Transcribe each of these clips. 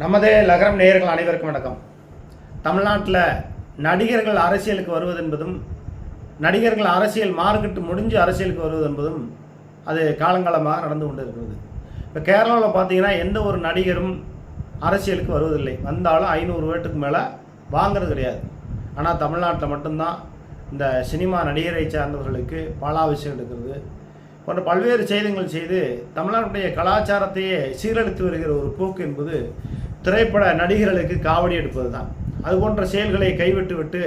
நமது லகரம் நேயர்கள் அனைவருக்கும் வணக்கம். தமிழ்நாட்டில் நடிகர்கள் அரசியலுக்கு வருவது என்பதும் நடிகர்கள் அரசியல் மார்க்கெட்டு முடிஞ்சு அரசியலுக்கு வருவது என்பதும் அது காலங்காலமாக நடந்து கொண்டு இருக்கிறது. இப்போ கேரளாவில் பார்த்தீங்கன்னா எந்த ஒரு நடிகரும் அரசியலுக்கு வருவதில்லை. வந்தாலும் ஐநூறு வேட்டுக்கு மேலே வாங்குறது கிடையாது. ஆனால் தமிழ்நாட்டில் மட்டும்தான் இந்த சினிமா நடிகரை சார்ந்தவர்களுக்கு பாலாபிஷேகம் எடுக்கிறது போன்ற பல்வேறு செய்திகள் செய்து தமிழ்நாட்டுடைய கலாச்சாரத்தையே சீரழித்து வருகிற ஒரு போக்கு என்பது திரைப்பட நடிகர்களுக்கு காவடி எடுப்பது தான் அது போன்ற செயல்களை கைவிட்டு விட்டு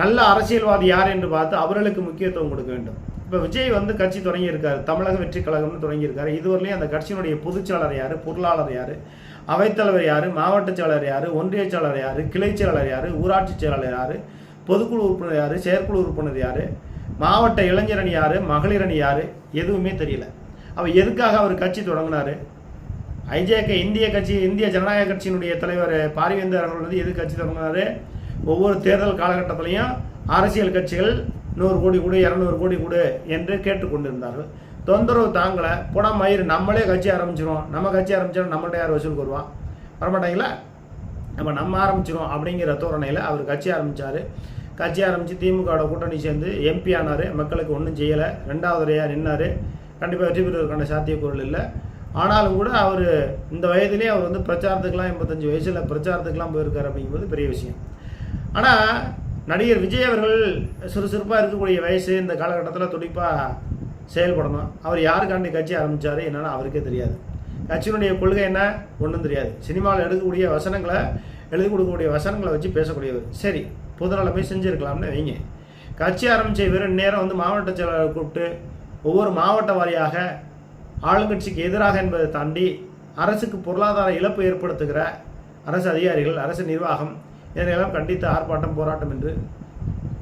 நல்ல அரசியல்வாதி யார் என்று பார்த்து அவர்களுக்கு முக்கியத்துவம் கொடுக்க வேண்டும். இப்போ விஜய் வந்து கட்சி தொடங்கியிருக்காரு தமிழக வெற்றி கழகம்னு தொடங்கியிருக்காரு. இதுவரையிலையும் அந்த கட்சியினுடைய பொதுச்செயலாளர் யார் பொருளாளர் யார் அவைத்தலைவர் யார் மாவட்ட செயலாளர் யார் ஒன்றிய செயலாளர் யார் கிளை செயலாளர் யார் ஊராட்சி செயலாளர் யார் பொதுக்குழு உறுப்பினர் யார் செயற்குழு உறுப்பினர் யார் மாவட்ட இளைஞர் அணி யார்? மகளிர் அணி யார்? எதுவுமே தெரியல. அவர் எதுக்காக அவர் கட்சி தொடங்கினாரு? ஐஜேகே இந்திய கட்சி இந்திய ஜனநாயக கட்சியினுடைய தலைவர் பாரிவேந்தர் அவர்கள் வந்து எது கட்சி தொடங்கினார்? ஒவ்வொரு தேர்தல் காலகட்டத்திலையும் அரசியல் கட்சிகள் நூறு கோடி கொடு இரநூறு கோடி கொடு என்று கேட்டுக்கொண்டிருந்தார்கள். தொந்தரவு தாங்கலை. புடம் மயிர் நம்மளே கட்சி ஆரம்பிச்சிடும் நம்ம கட்சி ஆரம்பிச்சிடும் நம்மள்ட்ட யார் வசூல் வருவான் வரமாட்டாங்களா? நம்ம நம்ம ஆரம்பிச்சிடும் அப்படிங்கிற தோரணையில் அவர் கட்சி ஆரம்பித்தார் கட்சி ஆரம்பித்து திமுகவோட கூட்டணி சேர்ந்து எம்பி ஆனார். மக்களுக்கு ஒன்றும் செய்யலை. ரெண்டாவது முறையாக நின்னார். கண்டிப்பாக வெற்றி பெறுவதற்கான சாத்தியக்கூறல் இல்லை. ஆனாலும் கூட அவர் இந்த வயதிலே அவர் வந்து பிரச்சாரத்துக்கெலாம் எண்பத்தஞ்சு வயசில் பிரச்சாரத்துக்கெலாம் போயிருக்கார் அப்படிங்கும்போது பெரிய விஷயம். ஆனால் நடிகர் விஜய் அவர்கள் சுறுசுறுப்பாக இருக்கக்கூடிய வயசு இந்த காலகட்டத்தில் துடிப்பாக செயல்படணும். அவர் யாருக்காண்டி கட்சி ஆரம்பித்தார் என்னன்னு அவருக்கே தெரியாது. கட்சியினுடைய கொள்கை என்ன? ஒன்றும் தெரியாது. சினிமாவில் எடுக்கக்கூடிய வசனங்களை எழுதி கொடுக்கக்கூடிய வசனங்களை வச்சு பேசக்கூடியவர். சரி பொதுநலமே செஞ்சுருக்கலாம்னு வைங்க. கட்சி ஆரம்பித்த வெறும் நேரம் வந்து மாவட்ட செயலாளர் கூப்பிட்டு ஒவ்வொரு மாவட்ட வாரியாக ஆளுங்கட்சிக்கு எதிராக என்பதை தாண்டி அரசுக்கு பொருளாதார இழப்பு ஏற்படுத்துகிற அரசு அதிகாரிகள் அரசு நிர்வாகம் இதனையெல்லாம் கண்டித்து ஆர்ப்பாட்டம் போராட்டம் என்று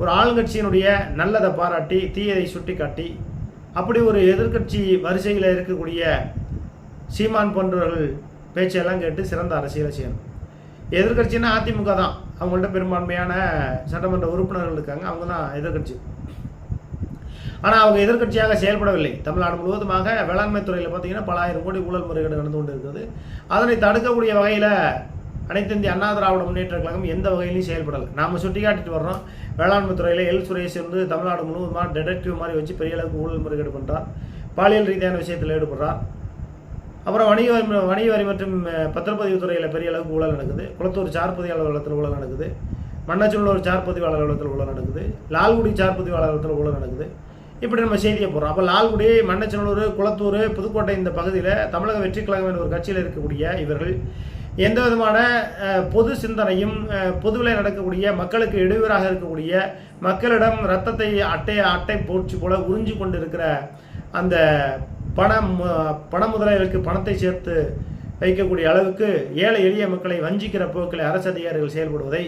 ஒரு ஆளுங்கட்சியினுடைய நல்லதை பாராட்டி தீயதை சுட்டி காட்டி அப்படி ஒரு எதிர்க்கட்சி வரிசையில் இருக்கக்கூடிய சீமான் போன்றவர்கள் பேச்சையெல்லாம் கேட்டு சிறந்த அரசியலை செய்யணும். எதிர்க்கட்சின்னா அதிமுக தான். அவங்கள்ட்ட பெரும்பான்மையான சட்டமன்ற உறுப்பினர்கள் இருக்காங்க. அவங்க தான் எதிர்க்கட்சி. ஆனால் அவங்க எதிர்க்கட்சியாக செயல்படவில்லை. தமிழ்நாடு முழுவதுமாக வேளாண்மை துறையில் பார்த்தீங்கன்னா பல ஆயிரம் கோடி ஊழல் முறைகேடு நடந்து கொண்டு இருக்கிறது அதனை தடுக்கக்கூடிய வகையில் அனைத்து இந்திய அண்ணா திராவிட முன்னேற்ற கழகம் எந்த வகையிலையும் செயல்படலை. நாம் சுட்டி காட்டிட்டு வர்றோம். வேளாண்மை துறையில் எல் சுரேஷ் வந்து தமிழ்நாடு முழுவதுமாக டிடெக்டிவ் மாதிரி வச்சு பெரிய அளவுக்கு ஊழல் முறைகேடு பண்ணுறார் பாலியல் ரீதியான விஷயத்தில் ஈடுபடுறார். அப்புறம் வணிக வரி வணிக வரி மற்றும் பத்திரப்பதிவு துறையில் பெரிய அளவுக்கு ஊழல் நடக்குது. குளத்தூர் சார்பதிவு அலுவலகத்தில் ஊழல் நடக்குது. மன்னச்சூழலூர் சார் அலுவலகத்தில் ஊழல் நடக்குது. லால்குடி சார் அலுவலகத்தில் ஊழல் நடக்குது. இப்படி நம்ம செய்தியை போகிறோம் அப்போ லால்குடி மன்னச்சநல்லூர் குளத்தூர் புதுக்கோட்டை இந்த பகுதியில் தமிழக வெற்றி கழகம் என்ற ஒரு கட்சியில் இருக்கக்கூடிய இவர்கள் எந்த விதமான பொது சிந்தனையும் பொதுவில் நடக்கக்கூடிய மக்களுக்கு இடையூறாக இருக்கக்கூடிய மக்களிடம் ரத்தத்தை அட்டை அட்டை போச்சு போல உறிஞ்சு கொண்டு இருக்கிற அந்த பணம் பண முதலாளிகளுக்கு பணத்தை சேர்த்து வைக்கக்கூடிய அளவுக்கு ஏழை எளிய மக்களை வஞ்சிக்கிற போக்கில் அரசு அதிகாரிகள் செயல்படுவதை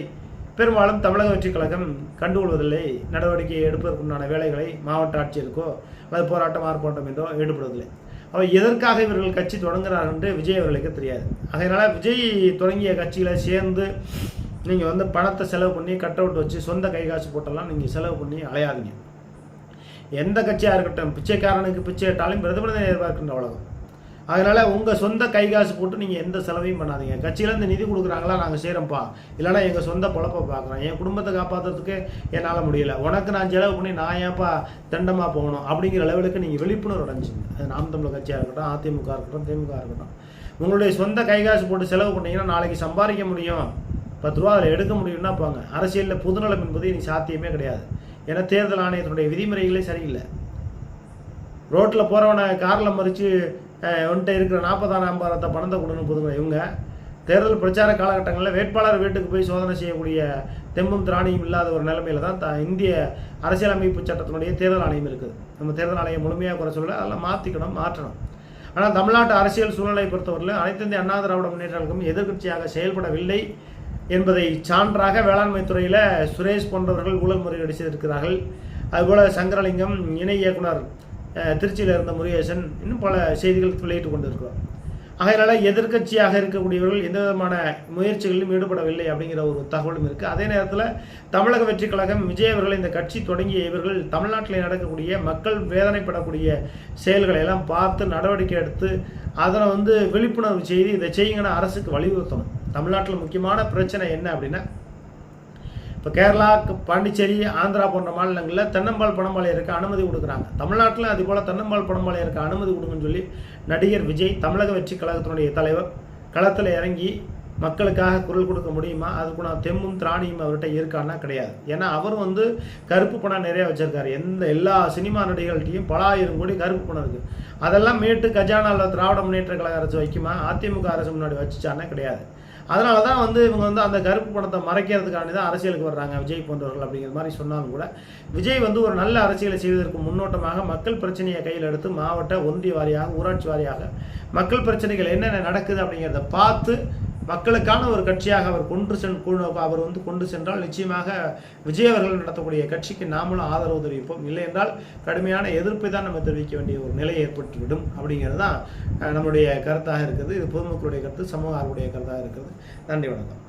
பெரும்பாலும் தமிழக வெற்றிக் கழகம் கண்டுகொள்வதில்லை. நடவடிக்கை எடுப்பதற்குண்டான வேலைகளை மாவட்ட ஆட்சியருக்கோ அல்லது போராட்டம் ஆர்ப்பாட்டம் என்றோ ஈடுபடுவதில்லை. அவர் எதற்காக இவர்கள் கட்சி தொடங்குகிறார் என்று விஜய் அவர்களுக்கு தெரியாது. அதனால் விஜய் தொடங்கிய கட்சிகளை சேர்ந்து நீங்கள் வந்து பணத்தை செலவு பண்ணி கட் அவுட் வச்சு சொந்த கை காசு போட்டெல்லாம் நீங்கள் செலவு பண்ணி அலையாதீங்க. எந்த கட்சியாக இருக்கட்டும் பிச்சைக்காரனுக்கு பிச்சை இட்டாலும் பிரதமரை எதிர்பார்க்கின்ற உலகம். அதனால் உங்கள் சொந்த கை காசு போட்டு நீங்கள் எந்த செலவையும் பண்ணாதீங்க. கட்சியிலேருந்து நிதி கொடுக்குறாங்களா நாங்கள் செய்கிறோம்ப்பா இல்லைனா எங்கள் சொந்த பொழப்பை பார்க்குறோம். என் குடும்பத்தை காப்பாற்றுறதுக்கு என்னால் முடியல. உனக்கு நான் செலவு பண்ணி நான் ஏன்ப்பா தண்டமாக போகணும் அப்படிங்கிற லெவலுக்கு நீங்கள் விழிப்புணர்வு அடைஞ்சிங்க. அது நாம் தமிழ் கட்சியாக இருக்கட்டும் அதிமுக இருக்கட்டும் திமுக இருக்கட்டும். உங்களுடைய சொந்த கை காசு போட்டு செலவு பண்ணீங்கன்னா நாளைக்கு சம்பாதிக்க முடியும். பத்து ரூபா அதில் எடுக்க முடியும்னா போங்க. அரசியலில் புதுநலம் என்பது இனி சாத்தியமே கிடையாது. ஏன்னா தேர்தல் ஆணையத்தினுடைய விதிமுறைகளே சரியில்லை. ரோட்டில் போகிறவனை காரில் மறித்து வந்துட்டு இருக்கிற நாற்பதாயிரம் ஐம்பதாயிரத்தை பணத்தை கொடுன்னு போதுங்க இவங்க தேர்தல் பிரச்சார காலகட்டங்களில் வேட்பாளர் வீட்டுக்கு போய் சோதனை செய்யக்கூடிய தெம்பும் திராணியும் இல்லாத ஒரு நிலைமையில தான் த இந்திய அரசியலமைப்பு சட்டத்தினுடைய தேர்தல் ஆணையம் இருக்குது. நம்ம தேர்தல் ஆணையம் முழுமையாக குறை சொல்ல அதெல்லாம் மாற்றிக்கணும் மாற்றணும். ஆனால் தமிழ்நாட்டு அரசியல் சூழ்நிலை பொறுத்தவரையில் அனைத்து இந்திய அண்ணா திராவிட முன்னேற்றங்களுக்கும் எதிர்கட்சியாக செயல்படவில்லை. என்பதை சான்றாக வேளாண்மை துறையில் சுரேஷ் போன்றவர்கள் ஊழல் முறையீடு செய்திருக்கிறார்கள். அதுபோல் சங்கரலிங்கம் இணை இயக்குனர் திருச்சியில் இருந்த முருகேசன் இன்னும் பல செய்திகள் வெளியிட்டு கொண்டு இருக்கிறோம் ஆகையினால எதிர்க்கட்சியாக இருக்கக்கூடியவர்கள் எந்த விதமான முயற்சிகளிலும் ஈடுபடவில்லை அப்படிங்கிற ஒரு தகவலும் இருக்குது அதே நேரத்தில் தமிழக வெற்றி கழகம் விஜய் அவர்கள் இந்த கட்சி தொடங்கிய இவர்கள் தமிழ்நாட்டில் நடக்கக்கூடிய மக்கள் வேதனைப்படக்கூடிய செயல்களை எல்லாம் பார்த்து நடவடிக்கை எடுத்து அதனை வந்து விழிப்புணர்வு செய்து இதை செய்யுங்கன்னு அரசுக்கு வலியுறுத்தணும். தமிழ்நாட்டில் முக்கியமான பிரச்சனை என்ன அப்படின்னா இப்போ கேரளா பாண்டிச்சேரி ஆந்திரா போன்ற மாநிலங்களில் தென்னம்பால் பணம்பாளையருக்கு அனுமதி கொடுக்குறாங்க. தமிழ்நாட்டில் அது போல் தென்னம்பால் பணம்பாளையருக்கு அனுமதி கொடுங்கன்னு சொல்லி நடிகர் விஜய் தமிழக வெற்றி கழகத்தினுடைய தலைவர் களத்தில் இறங்கி மக்களுக்காக குரல் கொடுக்க முடியுமா? அதுக்குள்ள தெம்மும் திராணியும் அவர்கிட்ட இருக்கான்னா கிடையாது. ஏன்னா அவர் வந்து கருப்பு பணம் நிறைய வச்சிருக்காரு. எந்த எல்லா சினிமா நடிகர்கள்ட்டையும் பல ஆயிரம் கோடி கருப்பு பணம் இருக்குது அதெல்லாம் மீட்டு கஜானாவில் திராவிட முன்னேற்ற கழக அரசு வைக்குமா? அதிமுக அரசு முன்னாடி வச்சுச்சானே கிடையாது. அதனால தான் வந்து இவங்க வந்து அந்த கருப்பு பணத்தை மறைக்கிறதுக்காண்டி தான் அரசியலுக்கு வர்றாங்க விஜய் போன்றவர்கள் அப்படிங்கிற மாதிரி சொன்னாலும் கூட விஜய் வந்து ஒரு நல்ல அரசியலை செய்வதற்கு முன்னோட்டமாக மக்கள் பிரச்சனையை கையில் எடுத்து மாவட்ட ஒன்றிய வாரியாக ஊராட்சி வாரியாக மக்கள் பிரச்சனைகள் என்னென்ன நடக்குது அப்படிங்கிறத பார்த்து மக்களுக்கான ஒரு கட்சியாக அவர் கொண்டு சென் அவர் வந்து கொண்டு சென்றால் நிச்சயமாக விஜய் அவர்கள் நடத்தக்கூடிய கட்சிக்கு நாமளும் ஆதரவு தெரிவிப்போம். இல்லை என்றால் கடுமையான எதிர்ப்பை தான் நம்ம தெரிவிக்க வேண்டிய ஒரு நிலை ஏற்பட்டுவிடும் அப்படிங்கிறது தான் நம்முடைய கருத்தாக இருக்குது. இது பொதுமக்களுடைய கருத்து சமூக ஆர்வடைய கருத்தாக இருக்கிறது நன்றி வணக்கம்.